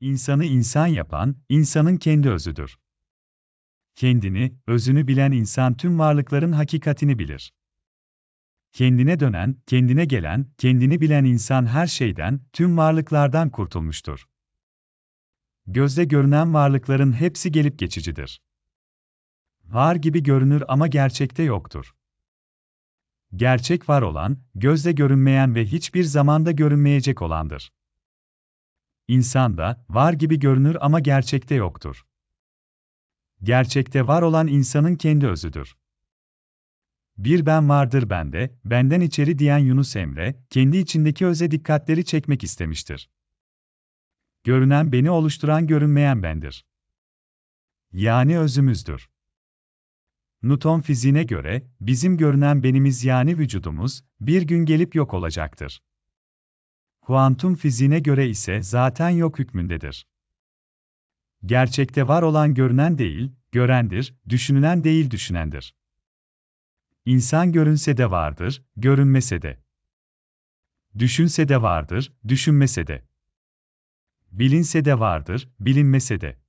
İnsanı insan yapan, insanın kendi özüdür. Kendini, özünü bilen insan tüm varlıkların hakikatini bilir. Kendine dönen, kendine gelen, kendini bilen insan her şeyden, tüm varlıklardan kurtulmuştur. Gözde görünen varlıkların hepsi gelip geçicidir. Var gibi görünür ama gerçekte yoktur. Gerçek var olan, gözde görünmeyen ve hiçbir zamanda görünmeyecek olandır. İnsan da, var gibi görünür ama gerçekte yoktur. Gerçekte var olan insanın kendi özüdür. Bir ben vardır bende, benden içeri diyen Yunus Emre, kendi içindeki öze dikkatleri çekmek istemiştir. Görünen beni oluşturan görünmeyen bendir. Yani özümüzdür. Newton fiziğine göre, bizim görünen benimiz yani vücudumuz, bir gün gelip yok olacaktır. Kuantum fiziğine göre ise zaten yok hükmündedir. Gerçekte var olan görünen değil, görendir, düşünülen değil düşünendir. İnsan görünse de vardır, görünmese de. Düşünse de vardır, düşünmese de. Bilinse de vardır, bilinmese de.